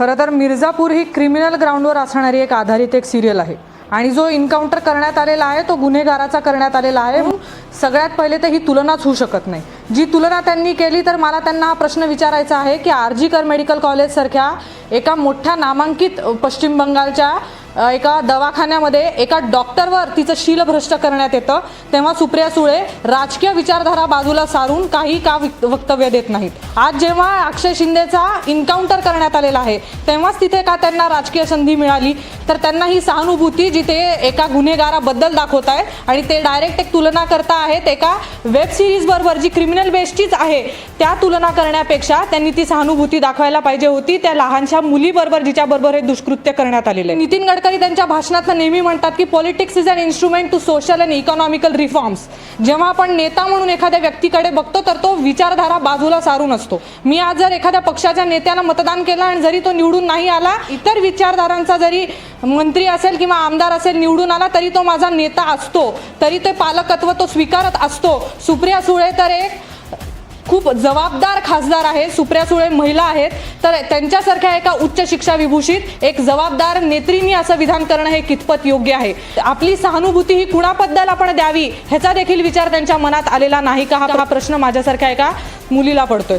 खरं तर मिर्झापूर ही क्रिमिनल ग्राउंडवर असणारी एक आधारित एक सिरियल आहे. आणि जो इन्काउंटर करण्यात आलेला आहे तो गुन्हेगाराचा करण्यात आलेला आहे. म्हणून सगळ्यात पहिले तर ही तुलनाच होऊ शकत नाही. जी तुलना त्यांनी केली तर मला त्यांना हा प्रश्न विचारायचा आहे की आर जी कर मेडिकल कॉलेजसारख्या एका मोठ्या नामांकित पश्चिम बंगालच्या एका दवाखान्यामध्ये एका डॉक्टरवर तिचं शीलभ्रष्ट करण्यात येतं. तेव्हा सुप्रिया सुळे राजकीय विचारधारा बाजूला सारून काही का वक्तव्य देत नाहीत. आज जेव्हा अक्षय शिंदेचा इन्काउंटर करण्यात आलेला आहे तेव्हाच तिथे का त्यांना राजकीय संधी मिळाली? तर त्यांना ही सहानुभूती जिथे एका गुन्हेगाराबद्दल दाखवत आहेत आणि ते डायरेक्ट एक तुलना करता आहेत एका वेब सिरीज बरोबर जी क्रिमिनल बेस्टचीच आहे त्या तुलना करण्यापेक्षा त्यांनी ती सहानुभूती दाखवायला पाहिजे होती. त्या लहानशा मुलीबरोबर जिच्याबरोबर हे दुष्कृत्य करण्यात आलेले आहे. नितीन गडकरी त्यांच्या भाषणात नेहमी म्हणतात की politics is an instrument to social and economical reforms जेव्हा आपण नेता म्हणून एखाद्या व्यक्तीकडे बघतो तर तो विचारधारा बाजूला सारून असतो. मी आज जर एखाद्या पक्षाच्या नेत्याला मतदान केलं आणि जरी तो निवडून नाही आला इतर विचारधारांचा जरी मंत्री असेल किंवा आमदार असेल निवडून आला तरी तो माझा नेता असतो. तरी ते पालकत्व तो स्वीकारत असतो. सुप्रिया सुळे तर एक खूप जबाबदार खासदार आहे सुप्रिया सुळे महिला आहेत तर त्यांच्यासारख्या एका उच्च शिक्षा विभूषित एक जबाबदार नेत्रींनी असं विधान करणं हे कितपत योग्य आहे? आपली सहानुभूती ही कुणाबद्दल आपण द्यावी ह्याचा देखील विचार त्यांच्या मनात आलेला नाही का? हा हा प्रश्न माझ्यासारख्या एका मुलीला पडतोय.